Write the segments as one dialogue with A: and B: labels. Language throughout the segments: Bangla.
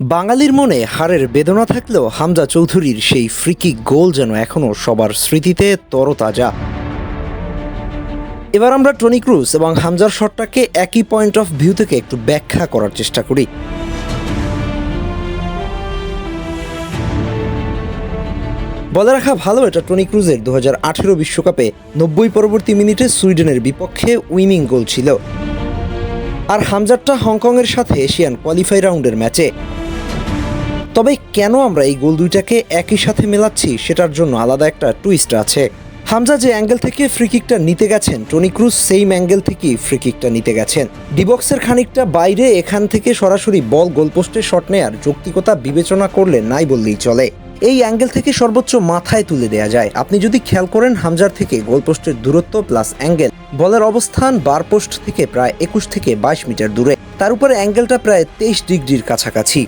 A: বাঙালির মনে হারের বেদনা থাকলেও হামজা চৌধুরীর সেই ফ্রিকি গোল যেন এখনও সবার স্মৃতিতে তরতাজা। এবার আমরা টনি ক্রুজ এবং হামজার শটটাকে একই পয়েন্ট অফ ভিউ থেকে একটু ব্যাখ্যা করার চেষ্টা করি। বলে রাখা ভালো, এটা টনি ক্রুজের দু বিশ্বকাপে নব্বই পরবর্তী মিনিটে সুইডেনের বিপক্ষে উইনিং গোল ছিল। আর হামজারটা হংকংয়ের সাথে এশিয়ান কোয়ালিফাই রাউন্ডের ম্যাচে তবে কেন আমরা এই গোল দুইটাকে একই সাথে মেলাচ্ছি সেটার জন্য আলাদা একটা টুইস্ট আছে। হামজা যে অ্যাঙ্গেল থেকে ফ্রিকিকটা নিতে গেছেন, টনি ক্রুজ সেইম অ্যাঙ্গেল থেকেই ফ্রিকিকটা নিতে গেছেন। ডিবক্সের খানিকটা বাইরে এখান থেকে সরাসরি বল গোলপোস্টে শট নেয়ার যৌক্তিকতা বিবেচনা করলে নাই বললেই চলে। এই অ্যাঙ্গেল থেকে সর্বোচ্চ মাথায় তুলে দেয়া যায়। আপনি যদি খেয়াল করেন, হামজার থেকে গোলপোস্টের দূরত্ব প্লাস অ্যাঙ্গেল বলের অবস্থান বার পোস্ট থেকে প্রায় একুশ থেকে বাইশ মিটার দূরে। তার উপরে অ্যাঙ্গেলটা প্রায় তেইশ ডিগ্রির কাছাকাছি।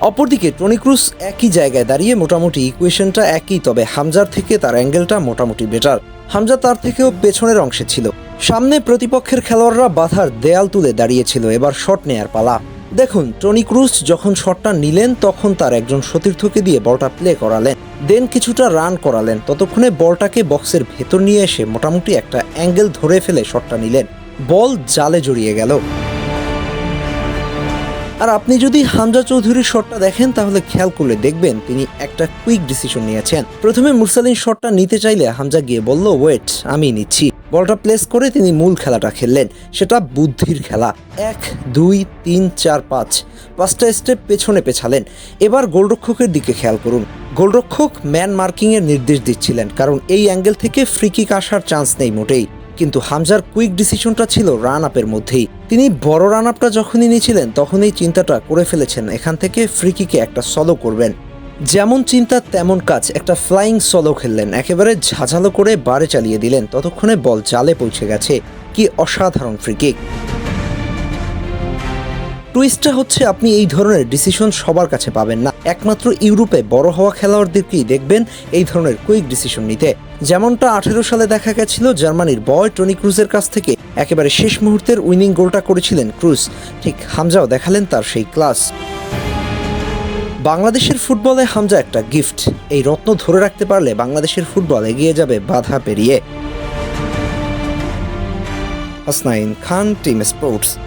A: অপরদিকে, টনি ক্রুজ একই জায়গায় দাঁড়িয়ে মোটামুটি ইকুয়েশনটা একই, তবে হামজার থেকে তার অ্যাঙ্গেলটা মোটামুটি বেটার হামজা তার থেকেও পেছনের অংশে ছিল। সামনে প্রতিপক্ষের খেলোয়াড়রা বাধার দেয়াল তুলে দাঁড়িয়েছিল, এবার শট নেয়ার পালা। দেখুন, টনি ক্রুজ যখন শটটা নিলেন, তখন তার একজন সতীর্থকে দিয়ে বলটা প্লে করালেন। দেন কিছুটা রান করালেন। ততক্ষণে বলটাকে বক্সের ভেতর নিয়ে এসে মোটামুটি একটা অ্যাঙ্গেল ধরে ফেলে শটটা নিলেন। বল জালে জড়িয়ে গেল। আর আপনি যদি হামজা চৌধুরীর শটটা দেখেন, তাহলে খেয়াল করলে দেখবেন তিনি একটা কুইক ডিসিশন নিয়েছেন। প্রথমে মুরসালিন শটটা নিতে চাইলে হামজা গিয়ে বলল, ওয়েট, আমি নিচ্ছি। বলটা প্লেস করে তিনি মূল খেলাটা খেললেন। সেটা বুদ্ধির খেলা। এক, দুই, তিন, চার, পাঁচ। পাঁচটা স্টেপ পেছনে পেছালেন। এবার গোলরক্ষকের দিকে খেয়াল করুন। গোলরক্ষক ম্যান মার্কিংয়ের নির্দেশ দিচ্ছিলেন, কারণ এই অ্যাঙ্গেল থেকে ফ্রি কিক আসার চান্স নেই মোটেই। কিন্তু হামজার কুইক ডিসিশনটা ছিল রান আপের মধ্যেই। তিনি বড় রান আপটা যখনই নিয়েছিলেন, তখনই চিন্তাটা করে ফেলেছেন, এখান থেকে ফ্রিকিকে একটা সলো করবেন। যেমন চিন্তা, তেমন কাজ, একটা ফ্লাইং সলো খেললেন, একেবারে ঝাঝালো করে বারে চালিয়ে দিলেন, ততক্ষণে বল জালে পৌঁছে গেছে। কি অসাধারণ ফ্রিকিক টুইস্টটা হচ্ছে, আপনি এই ধরনের ডিসিশন সবার কাছে পাবেন না। একমাত্র ইউরোপে বড় হওয়া খেলোয়াড়দেরকেই দেখবেন এই ধরনের কুইক ডিসিশন নিতে। যেমনটা আঠেরো সালে দেখা গেছিল জার্মানির বয় টনি ক্রুজের কাছ থেকে। একেবারে শেষ মুহূর্তের উইনিং গোলটা করেছিলেন ক্রুজ। ঠিক হামজাও দেখালেন তার সেই ক্লাস। বাংলাদেশের ফুটবলে হামজা একটা গিফট। এই রত্ন ধরে রাখতে পারলে বাংলাদেশের ফুটবল এগিয়ে যাবে বাধা পেরিয়ে। Hasnain Khan, team sports.